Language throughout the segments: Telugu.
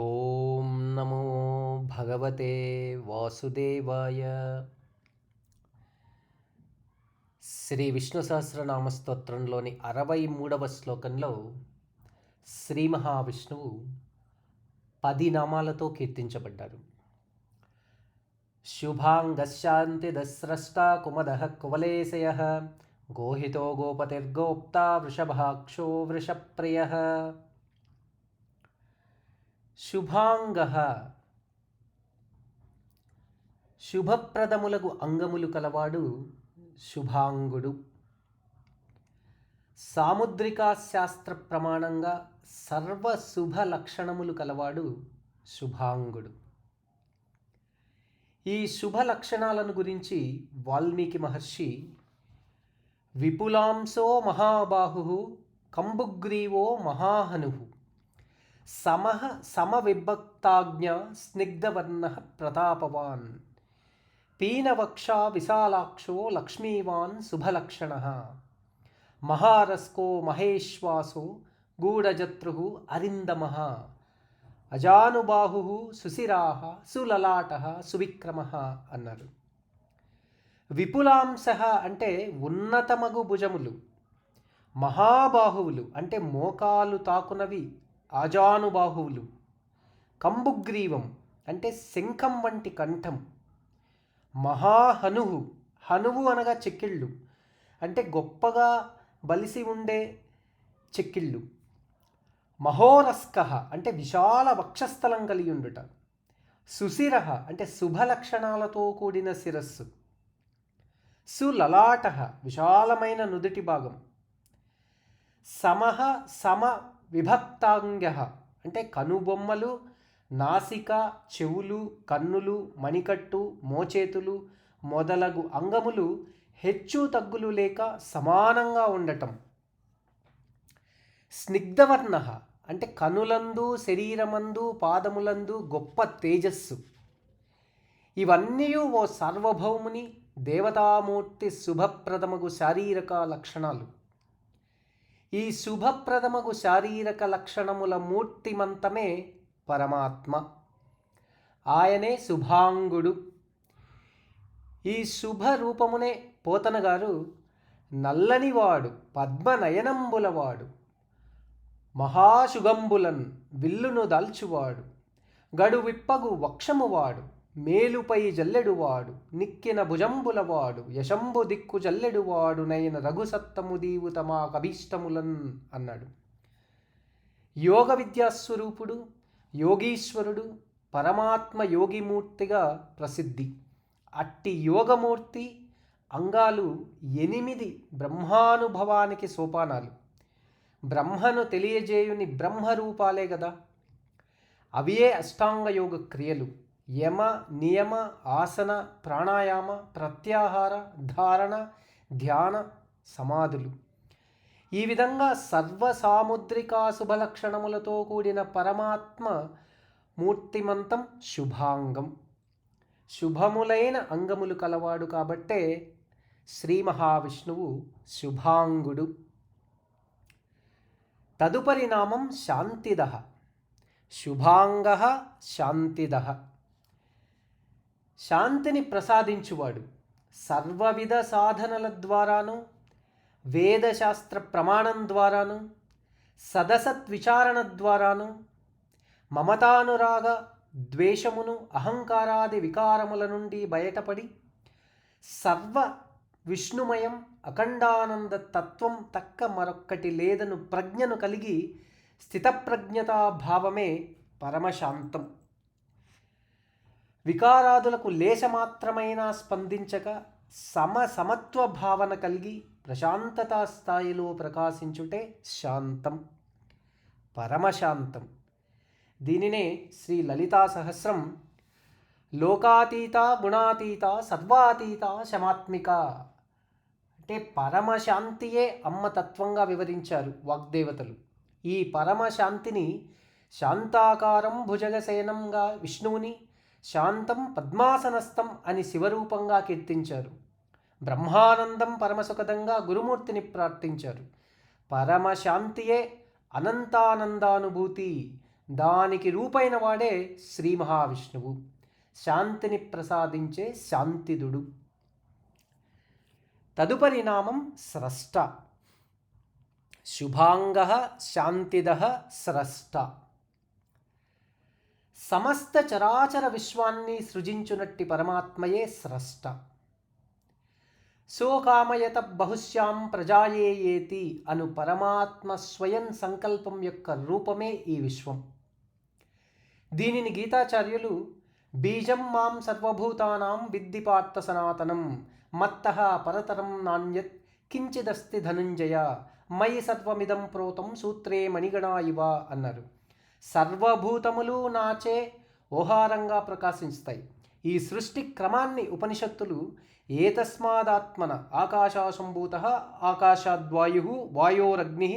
ఓం నమో భగవతే వాసుదేవాయ. శ్రీ విష్ణు సహస్రనామస్తోత్రంలోని అరవై మూడవ శ్లోకంలో శ్రీ మహావిష్ణువు పది నామాలతో కీర్తించబడ్డారు. శుభాంగశాంతి దస్రష్ట కుమద కువలేశయ గోహితో గోపతిర్గోప్తా వృషభాక్షో వృషప్రియ. శుభాంగ. శుభప్రదములకు అంగములు కలవాడు శుభాంగుడు. సాముద్రికా శాస్త్ర ప్రమాణంగా సర్వ శుభ లక్షణములు కలవాడు శుభాంగుడు. ఈ శుభ లక్షణాలను గురించి వాల్మీకి మహర్షి విపులాంశో మహాబాహు కంబుగ్రీవో మహాహను. సమహ సమవిభక్తాజ్ఞ స్నిగ్ధవర్ణ ప్రతాపవాన్. పీనవక్షా విశాలాక్షో లక్ష్మీవాన్ శుభలక్షణ. మహారస్కో మహేశ్వాసో గూఢజత్రు అరిందమ. అజానుబాహు సుశిరాహ సులలాట సువిక్రమ అన్నారు. విపులాంశ అంటే ఉన్నతమగు భుజములు. మహాబాహువులు అంటే మోకాలు తాకునవి. ఆజానుబాహువులు. కంబుగ్రీవం అంటే శంఖం వంటి కంఠం. మహాహనువు హనువు అనగా చెక్కిళ్ళు. అంటే గొప్పగా బలిసి ఉండే చెక్కిళ్ళు. మహోరస్క అంటే విశాల వక్షస్థలం కలిగి ఉండుట. సుశిర అంటే శుభలక్షణాలతో కూడిన శిరస్సు. సులలాట విశాలమైన నుదుటి భాగం. సమహ సమ విభక్తాంగ అంటే కనుబొమ్మలు నాసిక చెవులు కన్నులు మణికట్టు మోచేతులు మొదలగు అంగములు హెచ్చు తగ్గులు లేక సమానంగా ఉండటం. స్నిగ్ధవర్ణ అంటే కనులందు శరీరమందు పాదములందు గొప్ప తేజస్సు. ఇవన్నీ ఓ సార్వభౌముని దేవతామూర్తి శుభప్రదమగు శారీరక లక్షణాలు. ఈ శుభప్రదమగు శారీరక లక్షణముల మూర్తిమంతమే పరమాత్మ. ఆయనే శుభాంగుడు. ఈ శుభ రూపమునే పోతనగారు నల్లనివాడు పద్మనయనంబులవాడు మహాశుగంబులన్ విల్లును దాల్చువాడు గడు విప్పగు వక్షమువాడు. మేలుపై జల్లెడువాడు నిక్కిన భుజంబులవాడు యశంబు దిక్కు జల్లెడువాడు నయన రఘుసత్తము దీవు మా కభీష్టములన్ అన్నాడు. యోగ విద్యాస్వరూపుడు యోగీశ్వరుడు పరమాత్మ యోగిమూర్తిగా ప్రసిద్ధి. అట్టి యోగమూర్తి అంగాలు ఎనిమిది బ్రహ్మానుభవానికి సోపానాలు. బ్రహ్మను తెలియజేయుని బ్రహ్మరూపాలే కదా అవియే అష్టాంగ యోగ క్రియలు. యమ నియమ ఆసన ప్రాణాయామ ప్రత్యాహార ధారణ ధ్యాన సమాధులు. ఈ విధంగా సర్వసాముద్రికా శుభలక్షణములతో కూడిన పరమాత్మ మూర్తిమంతం శుభాంగం. శుభములైన అంగములు కలవాడు కాబట్టే శ్రీ మహావిష్ణువు శుభాంగుడు. తదుపరి నామం శాంతిద. శుభాంగ శాంతిద. శాంతిని ప్రసాదించువాడు. సర్వవిధ సాధనల ద్వారాను వేదశాస్త్ర ప్రమాణం ద్వారాను సదసత్ విచారణ ద్వారాను మమతానురాగ ద్వేషమును అహంకారాది వికారముల నుండి బయటపడి సర్వ విష్ణుమయం అఖండానంద తత్వం తక్క మరొక్కటి లేదను ప్రజ్ఞను కలిగి స్థితప్రజ్ఞతాభావమే పరమశాంతం. వికారాదులకు లేశమాత్రమైనా స్పందించక సమ సమత్వ భావన కలిగి ప్రశాంతతా స్థాయిలో ప్రకాశించుటే శాంతం పరమశాంతం. దీనినే శ్రీ లలితా సహస్రం లోకాతీత గుణాతీత సద్వాతీత శమాత్మిక అంటే పరమశాంతియే అమ్మతత్వంగా వివరించారు వాగ్దేవతలు. ఈ పరమశాంతిని శాంతాకారం భుజగశయనంగా విష్ణువుని శాంతం పద్మాసనస్థం అని శివరూపంగా కీర్తించారు. బ్రహ్మానందం పరమసుఖదంగా గురుమూర్తిని ప్రార్థించారు. పరమశాంతియే అనంతానందానుభూతి. దానికి రూపైన వాడే శ్రీ మహావిష్ణువు. శాంతిని ప్రసాదించే శాంతిదుడు. తదుపరి నామం స్రష్ట. శుభాంగ శాంతిద స్రష్ట. సమస్త చరాచర విశ్వాన్ని సృజించునట్టి పరమాత్మయే స్రష్ట. సోకామయత బహుశ్యాం ప్రజాయేయేతి అను పరమాత్మ స్వయం సంకల్పం యొక్క రూపమే ఈ విశ్వం. దీనిని గీతాచార్యులు బీజం మాం సర్వభూతానాం విద్ది పార్థ సనాతనం మత్త పరతరం నాణ్యత్ కించిదస్తి ధనుంజయ మయి సర్వమిదం ప్రోతం సూత్రే మణిగణా ఇవ అన్నారు. సర్వభూతములు నాచే ఓహారంగా ప్రకాశిస్తాయి ఈ సృష్టి క్రమాన్ని ఉపనిషత్తులు ఏతస్మాదాత్మన ఆకాశాసంభూత ఆకాశాద్వాయు వాయోరగ్ని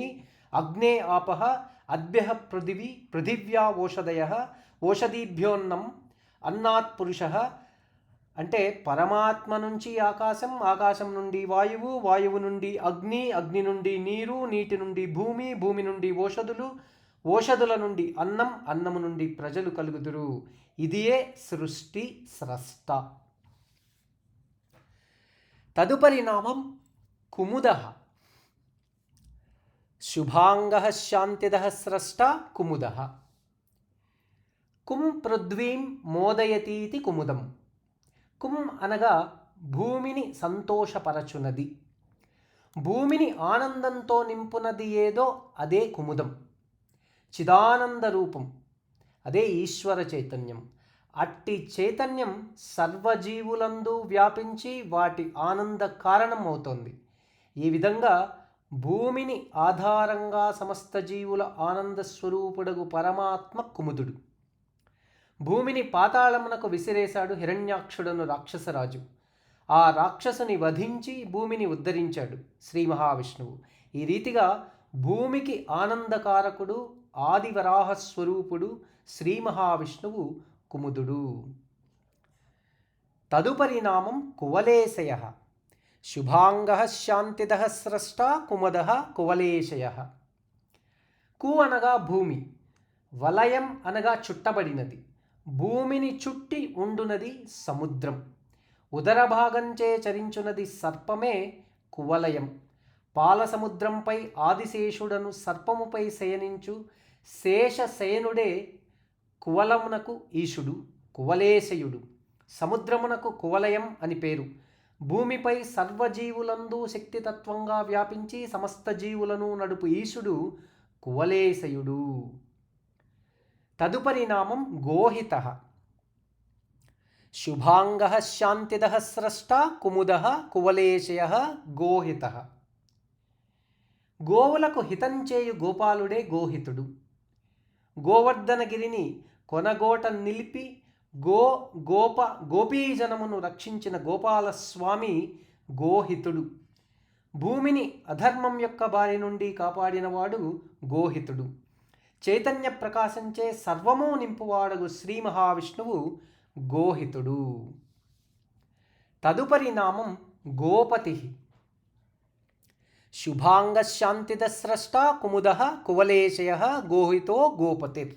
అగ్నే ఆప అద్భ్య పృథివీ పృథివ్యా ఓషధయ ఓషధీభ్యోన్నం అన్నాత్ పురుష అంటే పరమాత్మ నుంచి ఆకాశం ఆకాశం నుండి వాయువు వాయువు నుండి అగ్ని అగ్ని నుండి నీరు నీటి నుండి భూమి భూమి నుండి ఓషధులు ఓషధుల నుండి అన్నం అన్నము నుండి ప్రజలు కలుగుదురు. ఇదియే సృష్టి స్రష్ట. తదుపరి నామం కుముద. శుభాంగ శాంతిద స్రష్ట కుముద. కుం పృథ్వీం మోదయతీతి కుముదం. కుం అనగా భూమిని సంతోషపరచునది. భూమిని ఆనందంతో నింపునది ఏదో అదే కుముదం. చిదానంద రూపం. అదే ఈశ్వర చైతన్యం. అట్టి చైతన్యం సర్వజీవులందు వ్యాపించి వాటి ఆనంద కారణం అవుతోంది ఈ విధంగా భూమిని ఆధారంగా సమస్త జీవుల ఆనంద స్వరూపుడగు పరమాత్మ కుముదుడు. భూమిని పాతాళమునకు విసిరేశాడు హిరణ్యాక్షుడను రాక్షసరాజు. ఆ రాక్షసుని వధించి భూమిని ఉద్ధరించాడు శ్రీ మహావిష్ణువు. ఈ రీతిగా భూమికి ఆనందకారకుడు ఆదివరాహ స్వరూపుడు శ్రీ మహావిష్ణువు కుముదుడు. తదుపరి నామం కువలేశయ. శుభాంగ శాంతిద స్రష్ట కుమద కువలేశయ. కు అనగా భూమి వలయం అనగా చుట్టబడినది భూమిని చుట్టి ఉండునది సముద్రం ఉదర భాగంచే చరించునది సర్పమే కువలయం పాలసముద్రంపై ఆదిశేషుడను సర్పముపై శయనించు శేషశయనుడే కువలమునకు ఈశుడు కువలేశయుడు. సముద్రమునకు కువలయం అని పేరు. భూమిపై సర్వజీవులందు శక్తితత్వంగా వ్యాపించి సమస్త జీవులను నడుపు ఈశుడు కువలేశయుడు. తదుపరి నామం గోహిత. శుభాంగ శాంతిద స్రష్ట కుముద కువలేశయ గోహిత. గోవులకు హితం చేయు గోపాలుడే గోహితుడు. గోవర్ధనగిరిని కొనగోట నిలిపి గో గోప గోపీజనమును రక్షించిన గోపాలస్వామి గోహితుడు. భూమిని అధర్మం యొక్క బారి నుండి కాపాడినవాడు గోహితుడు. చైతన్య ప్రకాశంచే సర్వము నింపువాడగు శ్రీ మహావిష్ణువు గోహితుడు. తదుపరి నామం గోపతి. శుభాంగశాంతిదస్రష్ట కుముద కువలేశయ గోహితో గోపతిర్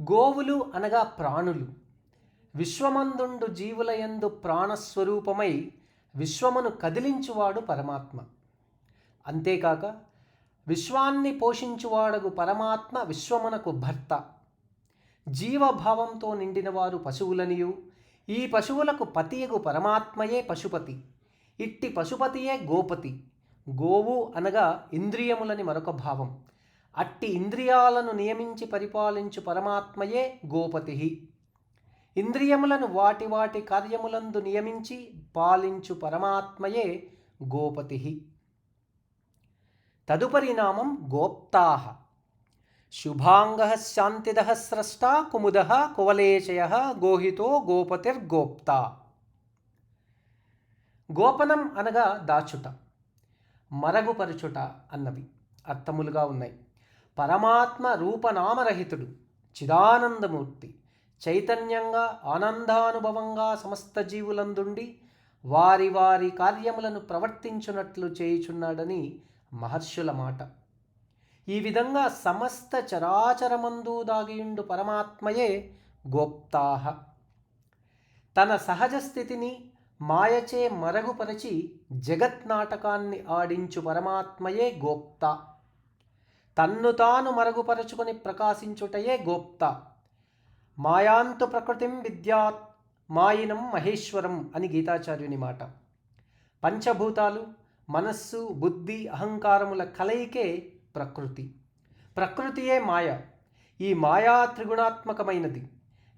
గోవులు అనగా ప్రాణులు. విశ్వమందుండు జీవులయందు ప్రాణస్వరూపమై విశ్వమును కదిలించువాడు పరమాత్మ. అంతేకాక విశ్వాన్ని పోషించువాడగు పరమాత్మ విశ్వమునకు భర్త. జీవభావంతో నిండినవారు పశువులనియు ఈ పశువులకు పతియగు పరమాత్మయే పశుపతి. ఇట్టి పశుపతియే గోపతి. గోవు అనగా ఇంద్రియములని మరొక భావం. అట్టి ఇంద్రియాలను నియమించి పరిపాలించు పరమాత్మయే గోపతి ఇంద్రియములను వాటి వాటి కార్యములందు నియమించి పాలించు పరమాత్మయే గోపతి తదుపరి నామం గోప్తా శుభాంగ శాంతిద స్రష్ట కుముద కువలేశయ గోహితో గోపతిర్గోప్తా. గోపనం అనగా దాచుట మరగుపరుచుట అన్నవి అర్థములుగా ఉన్నాయి. పరమాత్మ రూపనామరహితుడు చిదానందమూర్తి చైతన్యంగా ఆనందానుభవంగా సమస్త జీవులందుండి వారి వారి కార్యములను ప్రవర్తించున్నట్లు చేయుచున్నాడని మహర్షుల మాట. ఈ విధంగా సమస్త చరాచరమందు దాగియుండు పరమాత్మయే గోప్తాహ తన సహజ స్థితిని మాయచే మరగుపరచి జగత్ నాటకాన్ని ఆడించు పరమాత్మయే గోప్త. తన్ను తాను మరుగుపరచుకొని ప్రకాశించుటయే గోప్త. మాయాంతు ప్రకృతిం విద్యాత్ మాయినం మహేశ్వరం అని గీతాచార్యుని మాట. పంచభూతాలు మనస్సు బుద్ధి అహంకారముల కలయికే ప్రకృతి. ప్రకృతియే మాయ. ఈ మాయా త్రిగుణాత్మకమైనది.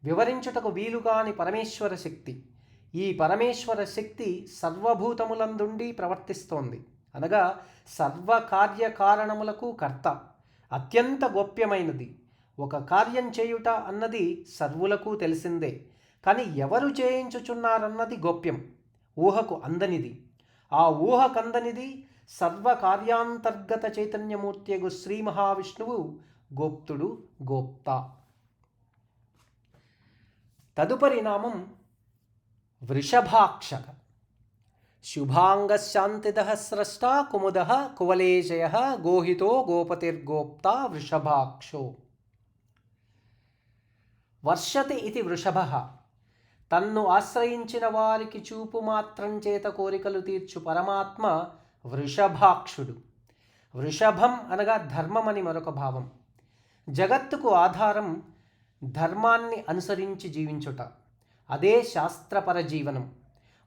వివరించుటకు వీలుగాని పరమేశ్వర శక్తి. ఈ పరమేశ్వర శక్తి సర్వభూతములందుండి ప్రవర్తిస్తోంది. అనగా సర్వకార్యకారణములకు కర్త అత్యంత గోప్యమైనది. ఒక కార్యం చేయుట అన్నది సర్వులకు తెలిసిందే కానీ ఎవరు చేయించుచున్నారన్నది గోప్యం ఊహకు అందనిది. ఆ ఊహకందనిది సర్వకార్యాంతర్గత చైతన్యమూర్తియగు శ్రీ మహావిష్ణువు గోప్తుడు గోప్త. తదుపరి నామం వృషభాక్షక. శుభాంగశాంతిద స్రష్ట కుముద కువలేశయ గోహితో గోపతిర్గోప్త వృషభాక్షో. వర్షతి ఇది వృషభ. తన్ను ఆశ్రయించిన వారికి చూపు మాత్రం చేత కోరికలు తీర్చు పరమాత్మ వృషభాక్షుడు. వృషభం అనగా ధర్మం అని మరొక భావం. జగత్తుకు ఆధారం ధర్మాన్ని అనుసరించి జీవించుట. అదే శాస్త్రపర జీవనం.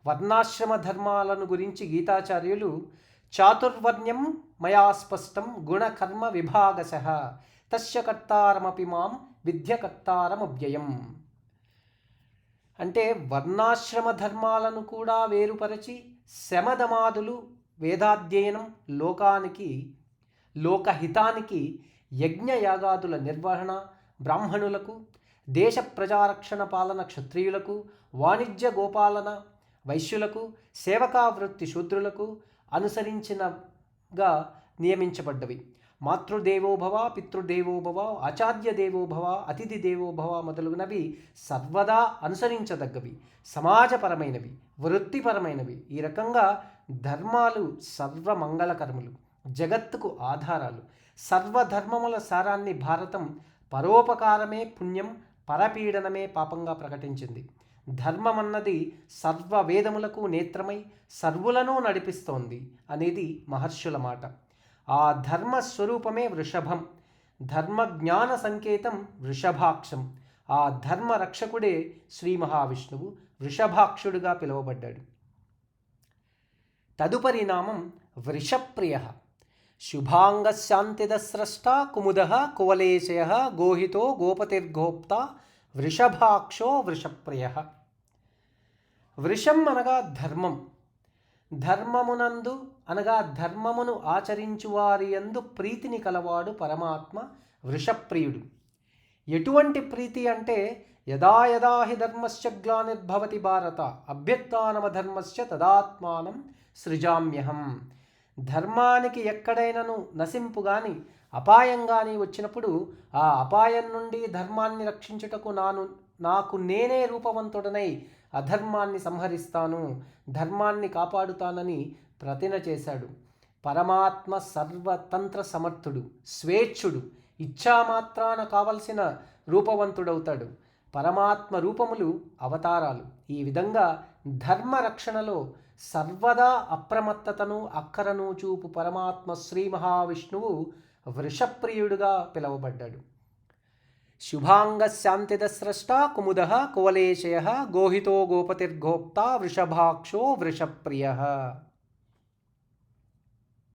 వర్ణాశ్రమ ధర్మాలను గురించి గీతాచార్యులు చాతుర్వర్ణ్యం మయా స్పష్టం గుణకర్మ విభాగశ. తస్య కర్తారమపి మాం విద్యకర్తారమవ్యయం అంటే వర్ణాశ్రమ ధర్మాలను కూడా వేరుపరచి శమదమాదులు వేదాధ్యయనం లోకానికి లోకహితానికి యజ్ఞయాగాదుల నిర్వహణ బ్రాహ్మణులకు దేశ ప్రజారక్షణ పాలన క్షత్రియులకు వాణిజ్య గోపాలన వైశ్యులకు సేవకావృత్తి శూద్రులకు అనుసరించినగా నియమించబడ్డవి. మాతృదేవోభవ పితృదేవోభవ ఆచార్య దేవోభవ అతిథి దేవోభవ మొదలగునవి సర్వదా అనుసరించదగ్గవి. సమాజపరమైనవి వృత్తిపరమైనవి. ఈ రకంగా ధర్మాలు సర్వమంగళకరములు జగత్తుకు ఆధారాలు. సర్వధర్మముల సారాన్ని భారతం పరోపకారమే పుణ్యం పరపీడనమే పాపంగా ప్రకటించింది. ధర్మమన్నది సర్వ వేదములకు నేత్రమై సర్వులను నడిపిస్తోంది అనేది మహర్షుల మాట. ఆ ధర్మ స్వరూపమే వృషభం ధర్మ జ్ఞాన సంకేతం వృషభాక్షం. ఆ ధర్మ రక్షకుడే శ్రీ మహావిష్ణువు వృషభాక్షుడుగా పిలువబడ్డాడు. తదుపరి నామం వృషప్రియ. శుభాంగశాంతిదస్రష్ట కుముద కువలేశయ గోహితో గోపతిర్గోప్త వృషభాక్షో వృషప్రియ. వృషం అనగా ధర్మం. ధర్మమునందు అనగా ధర్మమును ఆచరించువారి యందు ప్రీతిని కలవాడు పరమాత్మ వృషప్రియుడు. ఎటువంటి ప్రీతి అంటే యదా యదా హి ధర్మస్య గ్లానిర్భవతి భారత అభ్యుత్నమధర్మస్య తదాత్మానం సృజామ్యహం. ధర్మానికి ఎక్కడైనను నశింపు గాని అపాయం కానీ వచ్చినప్పుడు ఆ అపాయం నుండి ధర్మాన్ని రక్షించుటకు నాను నాకు నేనే రూపవంతుడనై అధర్మాన్ని సంహరిస్తాను ధర్మాన్ని కాపాడుతానని ప్రతిన చేశాడు. పరమాత్మ సర్వతంత్ర సమర్థుడు స్వేచ్ఛుడు ఇచ్చామాత్రాన కావలసిన రూపవంతుడవుతాడు. పరమాత్మ రూపములు అవతారాలు. ఈ విధంగా ధర్మ రక్షణలో సర్వదా అప్రమత్తతను అక్కరను చూపు పరమాత్మ శ్రీ మహావిష్ణువు వృషప్రియుడుగా పిలువబడ్డాడు. శుభాంగశాంతిదస్రష్ట కుముద కువలేశయ గోహితో గోపతిర్గోప్త వృషభాక్షో వృషప్రియ.